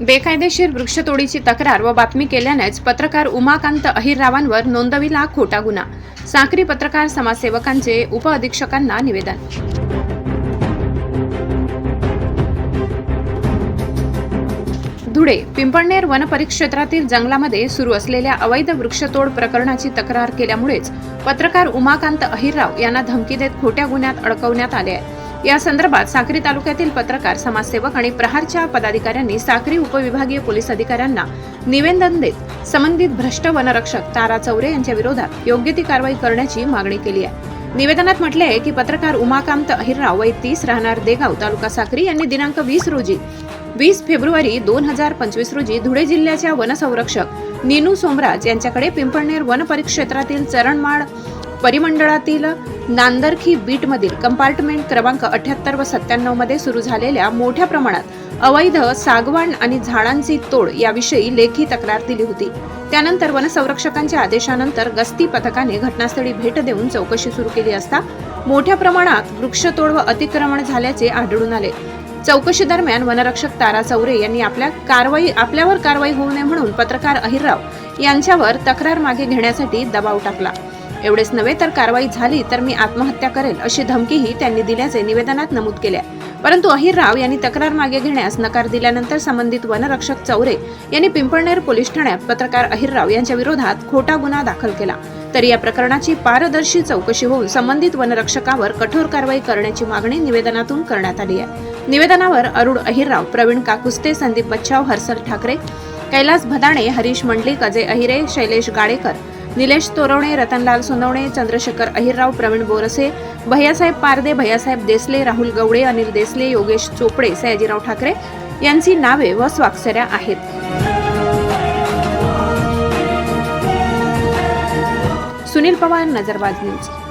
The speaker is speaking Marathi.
बेकायदेशीर वृक्षतोडीची तक्रार व बातमी केल्यानेच पत्रकार उमाकांत अहिररावांवर नोंदविला खोटा गुन्हा. साक्री पत्रकार समाजसेवकांचे उपअधीक्षकांना निवेदन. धुळे पिंपळनेर वन परिक्षेत्रातील जंगलामध्ये सुरू असलेल्या अवैध वृक्षतोड प्रकरणाची तक्रार केल्यामुळेच पत्रकार उमाकांत अहिरराव यांना धमकी देत खोट्या गुन्ह्यात अडकवण्यात आले आहे. या संदर्भात साक्री तालुक्यातील पत्रकार समाजसेवक आणि प्रहारच्या पदाधिकाऱ्यांनी साक्री उपविभागीय पोलीस अधिकाऱ्यांना निवेदन देत संबंधित भ्रष्ट वनरक्षक तारा चौरे यांच्या विरोधात योग्य ती कारवाई करण्याची मागणी केली आहे. निवेदनात म्हटले आहे की पत्रकार उमाकांत अहिरराव वय तीस राहणार देगाव तालुका साक्री यांनी दिनांक वीस रोजी वीस फेब्रुवारी दोन हजार पंचवीस रोजी धुळे जिल्ह्याच्या वनसंरक्षक नीनू सोमराज यांच्याकडे पिंपळनेर वन परिक्षेत्रातील चरणमाळ परिमंडळातील नांदरखी बीटमधील कंपार्टमेंट क्रमांक अठ्याहत्तर व सत्त्याण्णवमध्ये सुरू झालेल्या मोठ्या प्रमाणात अवैध सागवान आणि झाडांची तोड याविषयी लेखी तक्रार दिली होती. त्यानंतर वनसंरक्षकांच्या आदेशानंतर गस्ती पथकाने घटनास्थळी भेट देऊन चौकशी सुरू केली असता मोठ्या प्रमाणात वृक्षतोड व अतिक्रमण झाल्याचे आढळून आले. चौकशी दरम्यान वनरक्षक तारा चौरे यांनी आपल्या कारवाई आपल्यावर कारवाई होऊ नये म्हणून पत्रकार अहिरराव यांच्यावर तक्रार मागे घेण्यासाठी दबाव टाकला. एवढेच नव्हे तर कारवाई झाली तर मी आत्महत्या करेल अशी धमकीही त्यांनी दिल्याचे निवेदनात नमूद केले आहे. परंतु अहिरराव यांनी तक्रार मागे घेण्यास नकार दिल्यानंतर संबंधित वनरक्षक चौरे यांनी पिंपळनेर पोलीस ठाण्यात पत्रकार अहिरराव यांच्या विरोधात खोटा गुन्हा दाखल केला तर या प्रकरणाची पारदर्शी चौकशी होऊन संबंधित वनरक्षकावर कठोर कारवाई करण्याची मागणी निवेदनातून करण्यात आली आहे निवेदनावर अरुण अहिरराव प्रवीण काकुस्ते संदीप बच्छाव हर्षल ठाकरे कैलास भदाणे हरीश मंडलिक अजय अहिरे शैलेश गाडेकर निलेश तोरवणे रतनलाल सोनवणे चंद्रशेखर अहिरराव प्रवीण बोरसे भैयासाहेब पारदे भैयासाहेब देसले राहुल गवडे अनिल देसले योगेश चोपडे सयाजीराव ठाकरे यांची नावे व स्वाक्षऱ्या आहेत. सुनील पवार नजरबाज न्यूज.